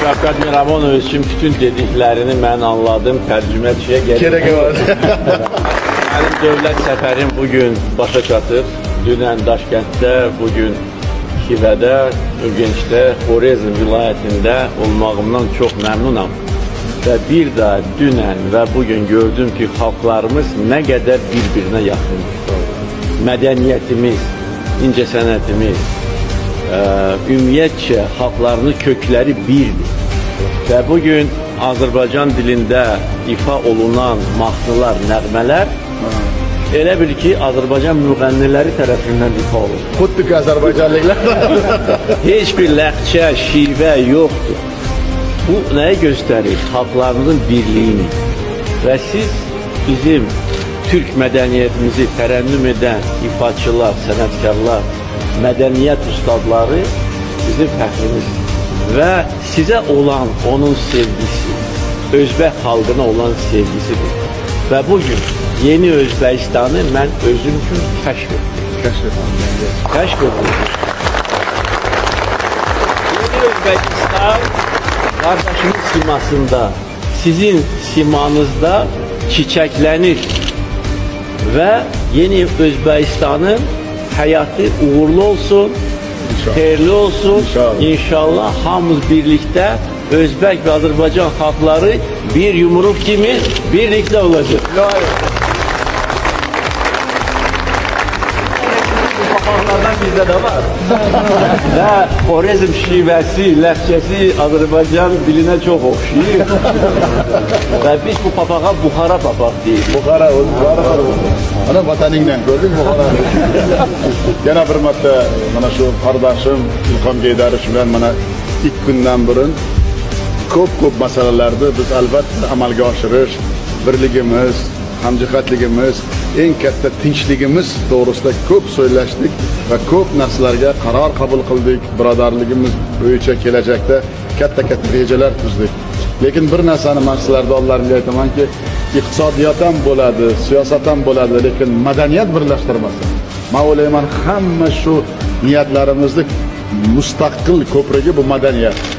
Şavkat Miramonoviç'in bütün dediklerini ben anladım. Tercümeçiye gerek Gerek var. Benim dövlət səfərim bugün başa çatır. Dünən Daşkənddə, bugün Xivədə, Ürgəncdə, Xorezm vilayətində olmağımdan çox məmnunam. Və bir də dünən və bugün gördüm ki, xalqlarımız nə qədər bir-birinə yaxındır. Mədəniyyətimiz, incəsənətimiz, ümumiyyətcə xalqlarının kökləri birdir. Və bugün Azərbaycan dilində ifa olunan mahnılar, nəğmələr elə bil ki, Azərbaycan müğənniləri tərəfindən ifa olunur. Xuddi ki Azərbaycanlılar. Heç bir ləhcə, şivə yoxdur. Bu nəyi göstərir? Xalqlarımızın birliyini. Və siz bizim Türk mədəniyyətimizi tərənnüm edən ifaçılar, sənətkarlar, mədəniyyət ustadları bizim fəxrimizdir. Və sizə olan onun sevgisi, Özbək xalqına olan sevgisidir. Və bugün yeni Özbəkistanı mən özüm üçün kəşf etdim. Kəşf etdim. Yeni Özbekistan kardeşimin simasında, sizin simanızda çiçeklenir ve yeni Özbekistan'ın hayatı uğurlu olsun, İnşallah. hayırlı olsun. İnşallah. İnşallah hamımız birlikte Özbek ve Azerbaycan halkları bir yumruk gibi birlikte olacak. Bizdə də var. Və Xorezm şivəsi, ləhcəsi Azərbaycan dilinə çox oxşayır. Və biz bu papağa Buxara papaq deyirik. Buxara, Buxara. Ana vataningdan gördük Buxara. Yana bir marta mana shu qardoshim Ilhom Geydarish bilan mana ikki kundan burun ko'p ko'p masalalarni biz albatta amalga oshirish, birligimiz, hamjihatligimiz, eng katta tinchligimiz to'g'risida ko'p so'ylashdik va ko'p narsalarga qaror qabul qildik. Birodarligimiz bo'yicha kelajakda katta katta rejalar tuzdik. Lekin bir narsani man sizlarga oldlaringizga aytamanki, iqtisodiyot ham bo'ladi, siyosat ham bo'ladi, lekin madaniyat birlashtirmasa. Men o'ylayman hamma shu niyatlarimizni mustaqil ko'prigi bu madaniyat.